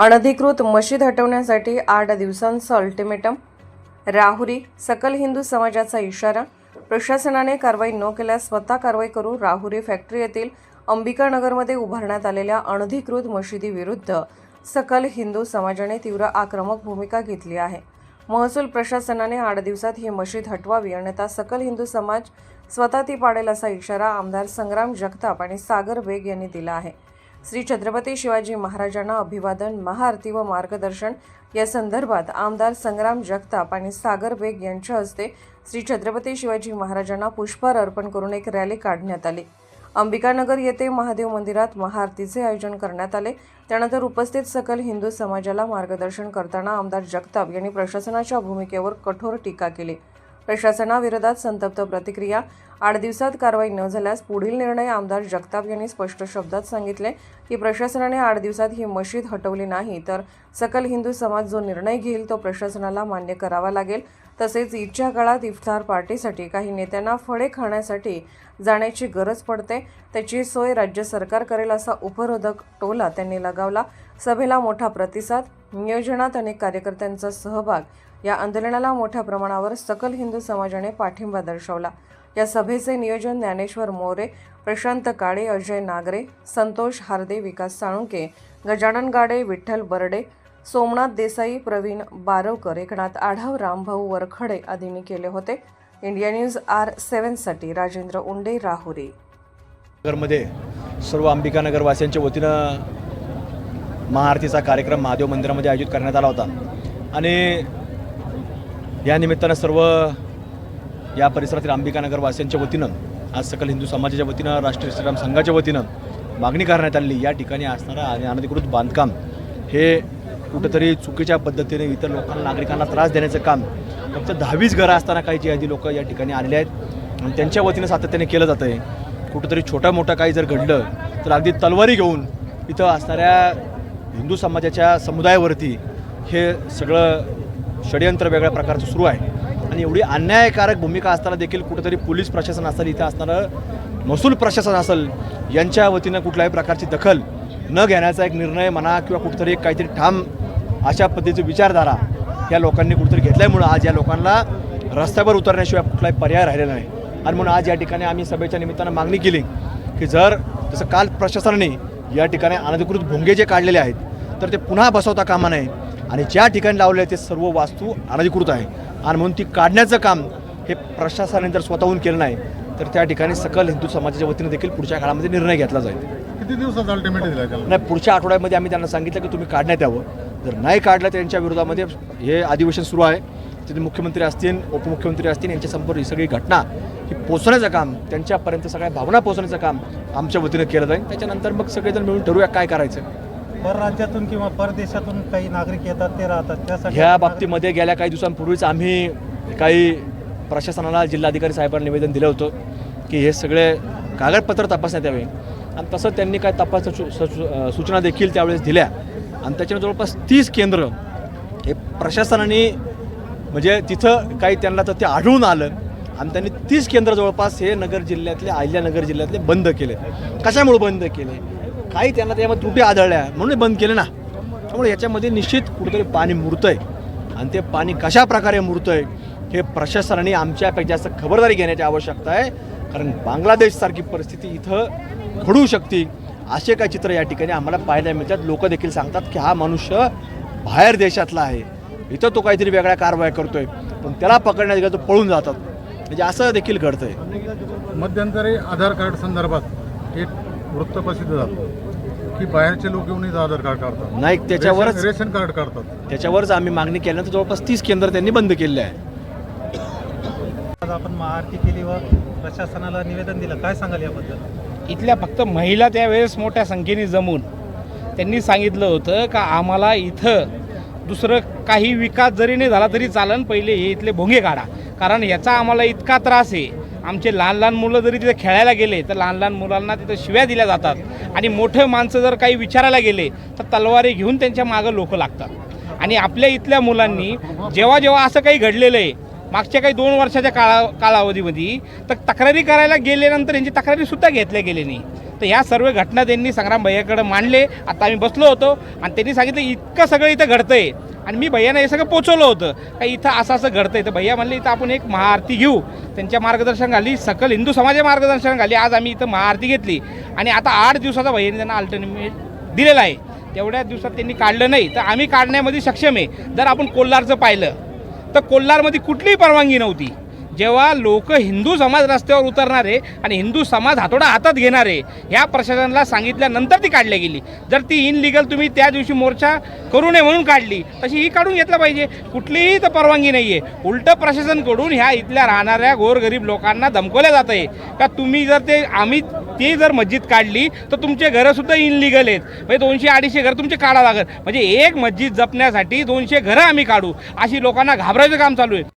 अनधिकृत मशीद हटवण्यासाठी आठ दिवसांचं अल्टिमेटम. राहुरी सकल हिंदू समाजाचा इशारा. प्रशासनाने कारवाई न केल्यास स्वतः कारवाई करू राहुरी फॅक्टरी येथील अंबिकानगरमध्ये उभारण्यात आलेल्या अनधिकृत मशिदीविरुद्ध सकल हिंदू समाजाने तीव्र आक्रमक भूमिका घेतली आहे. महसूल प्रशासनाने आठ दिवसात ही मशीद हटवावी अन्यथा सकल हिंदू समाज स्वतः ती पाडेल असा इशारा आमदार संग्राम जगताप आणि सागर बेग यांनी दिला आहे. श्री छत्रपती शिवाजी महाराजांना अभिवादन महाआरती व मार्गदर्शन. या संदर्भात आमदार संग्राम जगताप आणि सागर बेग यांच्या हस्ते श्री छत्रपती शिवाजी महाराजांना पुष्पहार अर्पण करून एक रॅली काढण्यात आली. अंबिकानगर येथे महादेव मंदिरात महाआरतीचे आयोजन करण्यात आले. त्यानंतर उपस्थित सकल हिंदू समाजाला मार्गदर्शन करताना आमदार जगताप यांनी प्रशासनाच्या भूमिकेवर कठोर टीका केली. प्रशासनाविरोधात संतप्त प्रतिक्रिया. आठ दिवसात कारवाई न झाल्यास पुढील निर्णय आमदार जगताप यांनी स्पष्ट शब्दात सांगितले की प्रशासनाने आठ दिवसात ही मशीद हटवली नाही तर सकल हिंदू समाज जो निर्णय घेईल तो प्रशासनाला मान्य करावा लागेल. तसेच ईदच्या काळात इफ्तार पार्टीसाठी काही नेत्यांना फळे खाण्यासाठी जाण्याची गरज पडते. त्याची सोय राज्य सरकार करेल असा उपरोधक टोला त्यांनी लगावला. सभेला मोठा प्रतिसाद नियोजनात अनेक कार्यकर्त्यांचा सहभाग. या आंदोलनाला मोठ्या प्रमाणावर सकल हिंदू समाजाने पाठिंबा दर्शवला. या सभेचे नियोजन ज्ञानेश्वर मोरे प्रशांत काळे अजय नागरे संतोष हार्दे विकास साळुंके गजानन गाडे विठ्ठल बर्डे सोमनाथ देसाई प्रवीण बारवकर एकनाथ आढाव रामभाऊ वरखडे आदींनी केले होते. इंडिया न्यूज आर सेव्हनसाठी राजेंद्र उंडे राहुरी. नगरमध्ये सर्व अंबिकानगरवासियांच्या वतीनं महाआरतीचा कार्यक्रम महादेव मंदिरामध्ये आयोजित करण्यात आला होता. आणि या निमित्तानं सर्व या परिसरातील अंबिकानगरवासियांच्या वतीनं आज सकल हिंदू समाजाच्या वतीनं राष्ट्रीय श्रीराम संघाच्या वतीनं मागणी करण्यात आलेली या ठिकाणी असणारं आणि अनधिकृत बांधकाम हे कुठंतरी चुकीच्या पद्धतीने इतर लोकांना नागरिकांना त्रास देण्याचं काम फक्त दहावीस घरं असताना काही जी आधी लोक या ठिकाणी आलेले आहेत आणि त्यांच्या वतीनं सातत्याने केलं जातं आहे कुठंतरी छोटा मोठा काही जर घडलं तर अगदी तलवारी घेऊन इथं असणाऱ्या हिंदू समाजाच्या समुदायावरती हे सगळं षडयंत्र वेगळ्या प्रकारचं सुरू आहे. आणि एवढी अन्यायकारक भूमिका असताना देखील कुठंतरी पोलीस प्रशासन असेल इथं असणारं महसूल प्रशासन असेल यांच्या वतीनं कुठल्याही प्रकारची दखल न घेण्याचा एक निर्णय म्हणा किंवा कुठंतरी एक काहीतरी ठाम अशा पद्धतीची विचारधारा या लोकांनी कुठंतरी घेतल्यामुळं आज या लोकांना रस्त्यावर उतरण्याशिवाय कुठलाही पर्याय राहिलेला नाही. आणि म्हणून आज या ठिकाणी आम्ही सभेच्या निमित्तानं मागणी केली की जर जसं काल प्रशासनाने या ठिकाणी अनधिकृत भोंगे जे काढलेले आहेत तर ते पुन्हा बसवता कामा नये. आणि ज्या ठिकाणी लावले ते सर्व वास्तू अनधिकृत आहे. आणि म्हणून ती काढण्याचं काम हे प्रशासनाने जर स्वतःहून केलं नाही तर त्या ठिकाणी सकल हिंदू समाजाच्या वतीनं देखील पुढच्या काळामध्ये निर्णय घेतला जाईल. किती दिवसाचा अल्टिमेट दिला नाही पुढच्या आठवड्यामध्ये आम्ही त्यांना सांगितलं की तुम्ही काढण्यात यावं. जर नाही काढलं त्यांच्या विरोधामध्ये हे अधिवेशन सुरू आहे. तिथे मुख्यमंत्री असतील उपमुख्यमंत्री असतील यांच्या संपर्क ही सगळी घटना ही पोचण्याचं काम त्यांच्यापर्यंत सगळ्या भावना पोचण्याचं काम आमच्या वतीनं केलं जाईल. त्याच्यानंतर मग सगळेजण मिळून ठरवूया काय करायचं. परराज्यातून किंवा परदेशातून काही नागरिक येतात ते राहतात. त्यासाठी ह्या बाबतीमध्ये गेल्या काही दिवसांपूर्वीच आम्ही काही प्रशासनाला जिल्हाधिकारी साहेबांना निवेदन दिलं होतं की हे सगळे कागदपत्र तपासण्यात यावे. आणि तसं त्यांनी काय तपास सूचना देखील त्यावेळेस दिल्या. आणि त्याच्यावर जवळपास तीस केंद्र हे प्रशासनाने म्हणजे तिथं काही त्यांना तर ते आढळून आलं. आणि त्यांनी तीस केंद्र जवळपास हे नगर जिल्ह्यातले अहिल्यानगर जिल्ह्यातले बंद केले. कशामुळे बंद केले? काही त्यांना त्यामध्ये त्रुटी आढळल्या म्हणून बंद केले ना. त्यामुळे याच्यामध्ये निश्चित कुठेतरी पाणी मुरतं आहे आणि ते पाणी कशा प्रकारे मुरतं आहे हे प्रशासनाने आमच्यापेक्षा जास्त खबरदारी घेण्याची आवश्यकता आहे. कारण बांगलादेशसारखी परिस्थिती इथं घडू शकते. असे काही चित्र या ठिकाणी आम्हाला पाहायला मिळतात. लोक देखील सांगतात की हा मनुष्य बाहेर देशातला आहे. इथं तो काहीतरी वेगळ्या कारवाया करतोय. पण त्याला पकडण्यात गेलं तो पळून जातात. म्हणजे असं देखील घडतंय. मध्यंतरी आधार कार्ड संदर्भात एक वृत्त प्रसिद्ध झालं की बाहेरचे लोक येऊन आधार कार्ड काढतात. नाही त्याच्यावरच रेशन- रेशन कार्ड काढतात. त्याच्यावरच आम्ही मागणी केल्यानंतर जवळपास तीस केंद्र त्यांनी बंद केले आहे. आज आपण महाआरती केली व प्रशासनाला निवेदन दिलं. काय सांगाल याबद्दल? इथल्या फक्त महिला त्यावेळेस मोठ्या संख्येने जमून त्यांनी सांगितलं होतं का आम्हाला इथं दुसरं काही विकास जरी नाही झाला तरी चालन पहिले हे इथले भोंगे काढा. कारण याचा आम्हाला इतका त्रास आहे. आमचे लहान लहान मुलं जरी तिथे खेळायला गेले तर लहान लहान मुलांना तिथं शिव्या दिल्या जातात. आणि मोठे माणसं जर काही विचारायला गेले तर तलवारी घेऊन त्यांच्या मागं लोक लागतात. आणि आपल्या इथल्या मुलांनी जेव्हा जेव्हा असं काही घडलेलं आहे मागच्या काही दोन वर्षाच्या काळा कालावधीमध्ये तर तक्रारी करायला गेल्यानंतर यांची तक्रारीसुद्धा घेतल्या गेली नाही. तर ह्या सर्व घटना त्यांनी संग्राम भैयाकडे मांडले. आता आम्ही बसलो होतो आणि त्यांनी सांगितलं इतकं सगळं इथं घडतं आहे आणि मी भैयानं हे सगळं पोचवलं होतं. का इथं असं असं घडतंय. तर भैया म्हणले इथं आपण एक महाआरती घेऊ. त्यांच्या मार्गदर्शन घाली सकल हिंदू समाजाच्या मार्गदर्शनाखाली आज आम्ही इथं महाआरती घेतली. आणि आता आठ दिवसाचा भैयाने त्यांना अल्टरनेट दिलेला आहे. तेवढ्या दिवसात त्यांनी काढलं नाही. तर आम्ही काढण्यामध्ये सक्षम आहे. जर आपण कोल्हारचं पाहिलं तर कोल्हारमध्ये कुठलीही परवानगी नव्हती. जेव्हा लोक हिंदू समाज रस्त्यावर उतरणारे आणि हिंदू समाज हातोडा हातात घेणारे ह्या प्रशासनाला सांगितल्यानंतर ती काढली गेली. जर ती इनलिगल तुम्ही त्या दिवशी मोर्चा करू नये म्हणून काढली तशी ही काढून घेतलं पाहिजे. कुठलीही तर परवानगी नाही आहे उलटं प्रशासनकडून ह्या इथल्या राहणाऱ्या गोरगरीब लोकांना धमकवलं जात आहे का तुम्ही जर ते आम्ही ते जर मस्जिद काढली तर तुमचे घरंसुद्धा इनलिगल आहेत. म्हणजे दोनशे अडीचशे घर तुमचे काढा लागत म्हणजे एक मस्जिद जपण्यासाठी दोनशे घरं आम्ही काढू. अशी लोकांना घाबरायचं काम चालू आहे.